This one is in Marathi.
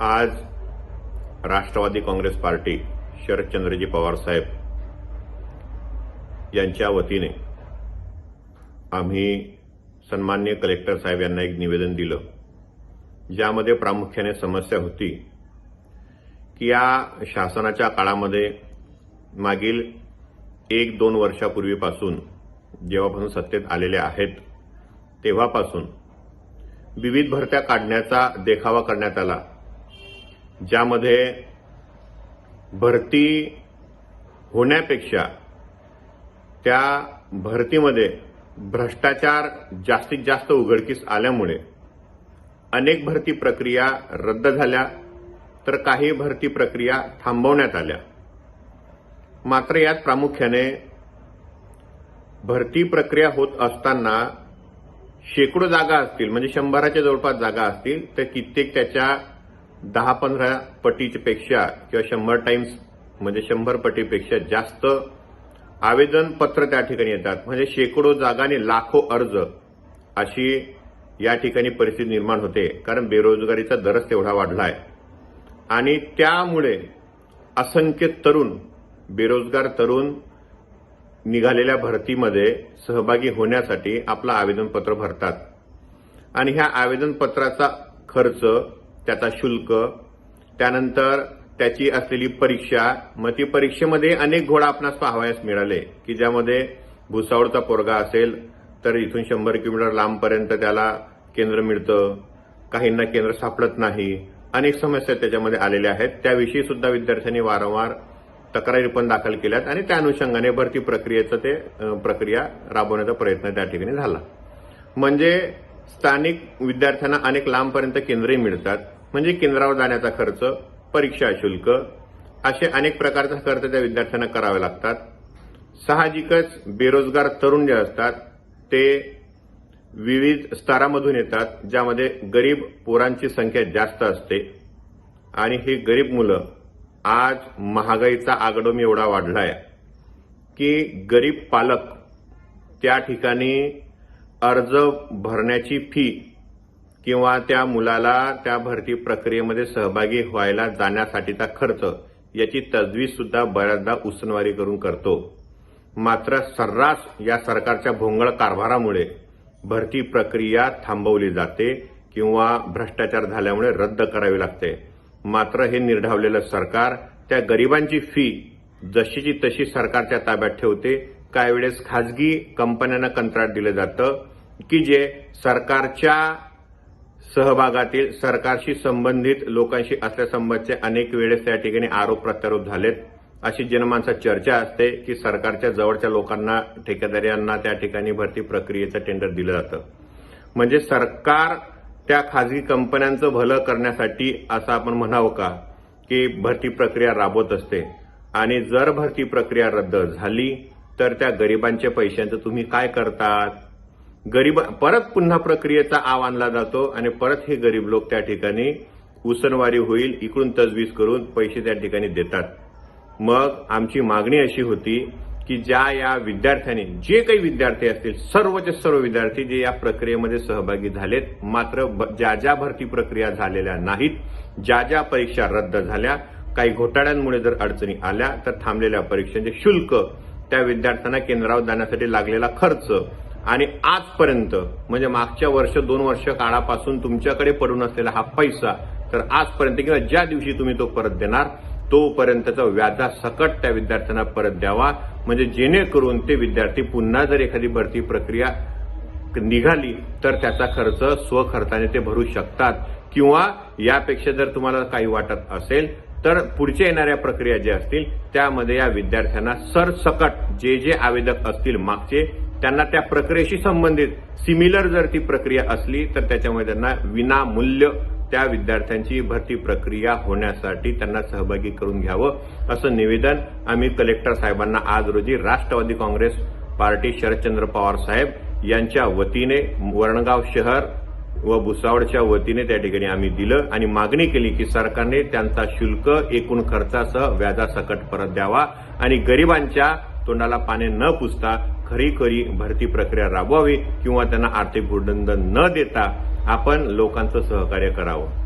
आज राष्ट्रवादी काँग्रेस पार्टी शरदचंद्रजी पवार साहेब यांच्या वतीने आम्ही सन्मान्य कलेक्टर साहेब यांना एक निवेदन दिलं ज्यामध्ये प्रामुख्याने समस्या होती की या शासनाच्या काळामध्ये मागील एक दोन वर्षापूर्वीपासून जेव्हापासून सत्तेत आलेले आहेत तेव्हापासून विविध भरत्या काढण्याचा देखावा करण्यात आला. ज्यामध्ये भरती होण्यापेक्षा त्या भरतीमध्ये भ्रष्टाचार जास्तीत जास्त उघडकीस आल्यामुळे अनेक भरती प्रक्रिया रद्द झाल्या तर काही भरती प्रक्रिया थांबवण्यात आल्या. मात्र यात प्रामुख्याने भरती प्रक्रिया होत असताना शेकडो जागा असतील म्हणजे शंभराच्या जवळपास जागा असतील तर कित्येक त्याच्या दहा पंधरा पटीपेक्षा किंवा शंभर टाइम्स म्हणजे शंभर पटीपेक्षा जास्त आवेदन पत्र त्या ठिकाणी येतात. म्हणजे शेकडो जागाने लाखो अर्ज अशी या ठिकाणी परिस्थिती निर्माण होते. कारण बेरोजगारीचा दरच तेवढा वाढला आहे आणि त्यामुळे असंख्य तरुण बेरोजगार तरुण निघालेल्या भरतीमध्ये सहभागी होण्यासाठी आपलं आवेदनपत्र भरतात. आणि ह्या आवेदनपत्राचा खर्च त्याचा शुल्क त्यानंतर त्याची असलेली परीक्षा मग ती परीक्षेमध्ये अनेक घोडा आपणास पाहावयास मिळाले की ज्यामध्ये भुसावळचा पोरगा असेल तर इथून शंभर किलोमीटर लांबपर्यंत त्याला केंद्र मिळतं काहींना केंद्र सापडत नाही अनेक समस्या त्याच्यामध्ये आलेल्या आहेत. त्याविषयी सुद्धा विद्यार्थ्यांनी वारंवार तक्रारी पण दाखल केल्यात आणि त्या अनुषंगाने भरती प्रक्रियेचं ते प्रक्रिया राबवण्याचा प्रयत्न त्या ठिकाणी झाला. म्हणजे स्थानिक विद्यार्थ्यांना अनेक लांबपर्यंत केंद्रही मिळतात. म्हणजे केंद्रावर जाण्याचा खर्च परीक्षा शुल्क असे अनेक प्रकारचा खर्च त्या विद्यार्थ्यांना करावे लागतात. साहजिकच बेरोजगार तरुण जे असतात ते विविध स्तरामधून येतात ज्यामध्ये गरीब पोरांची संख्या जास्त असते. आणि ही गरीब मुलं आज महागाईचा आगडोम एवढा वाढलाय की गरीब पालक त्या ठिकाणी अर्ज भरण्याची फी किंवा त्या मुलाला त्या भरती प्रक्रियेमध्ये सहभागी व्हायला जाण्यासाठीचा खर्च याची तजवीज सुद्धा बऱ्याचदा उसनवारी करून करतो. मात्र सर्रास या सरकारच्या भोंगळ कारभारामुळे भरती प्रक्रिया थांबवली जाते किंवा भ्रष्टाचार झाल्यामुळे रद्द करावी लागते. मात्र हे निर्ढावलेलं सरकार त्या गरिबांची फी जशीची तशी सरकारच्या ताब्यात ठेवते. काही वेळेस खाजगी कंपन्यांना कंत्राट दिलं जातं की जे सरकारच्या सहभागातील सरकारशी संबंधित लोकांशी असल्यासंबंधचे अनेक वेळेस त्या ठिकाणी आरोप प्रत्यारोप झालेत. अशी जनमानसात चर्चा असते की सरकारच्या जवळच्या लोकांना ठेकेदारांना त्या ठिकाणी भरती प्रक्रियेचं टेंडर दिलं जातं. म्हणजे सरकार त्या खाजगी कंपन्यांचं भलं करण्यासाठी असं आपण म्हणावं का? की भरती प्रक्रिया राबवत असते. आणि जर भरती प्रक्रिया रद्द झाली तर त्या गरिबांच्या पैशांचं तुम्ही काय करतात? गरीब परत पुन्हा प्रक्रियेचा आव आणला जातो आणि परत हे गरीब लोक त्या ठिकाणी उसनवारी होईल इकडून तजवीज करून पैसे त्या ठिकाणी देतात. मग आमची मागणी अशी होती की ज्या या विद्यार्थ्यांनी जे काही विद्यार्थी असतील सर्वचे सर्व विद्यार्थी जे या प्रक्रियेमध्ये सहभागी झालेत मात्र ब- ज्या ज्या भरती प्रक्रिया झालेल्या नाहीत ज्या ज्या परीक्षा रद्द झाल्या काही घोटाळ्यांमुळे जर अडचणी आल्या तर थांबलेल्या परीक्षांचे शुल्क त्या विद्यार्थ्यांना केंद्रावर जाण्यासाठी लागलेला खर्च आणि आजपर्यंत म्हणजे मागच्या वर्ष दोन वर्ष काळापासून तुमच्याकडे पडून असलेला हा पैसा तर आजपर्यंत किंवा ज्या दिवशी तुम्ही तो परत देणार तोपर्यंतचा व्याजा सकट त्या विद्यार्थ्यांना परत द्यावा. म्हणजे जेणेकरून ते विद्यार्थी पुन्हा जर एखादी भरती प्रक्रिया निघाली तर त्याचा खर्च स्वखर्चाने ते भरू शकतात. किंवा यापेक्षा जर तुम्हाला काही वाटत असेल तर पुढच्या येणाऱ्या प्रक्रिया ज्या असतील त्यामध्ये या विद्यार्थ्यांना सरसकट जे जे आवेदक असतील मागचे त्यांना त्या प्रक्रियेशी संबंधित सिमिलर जर ती प्रक्रिया असली तर त्याच्यामुळे त्यांना विनामूल्य त्या विद्यार्थ्यांची भरती प्रक्रिया होण्यासाठी त्यांना सहभागी करून घ्यावं असं निवेदन आम्ही कलेक्टर साहेबांना आज रोजी राष्ट्रवादी काँग्रेस पार्टी शरदचंद्र पवार साहेब यांच्या वतीने वरणगाव शहर व भुसावळच्या वतीने त्या ठिकाणी आम्ही दिलं आणि मागणी केली की सरकारने त्यांचा शुल्क एकूण खर्चासह व्याजासकट परत द्यावा आणि गरिबांच्या तोंडाला पाने न पुसता खरी खरी भरती प्रक्रिया राबवावी किंवा त्यांना आर्थिक भूदंड न देता आपण लोकांचं सहकार्य करावं.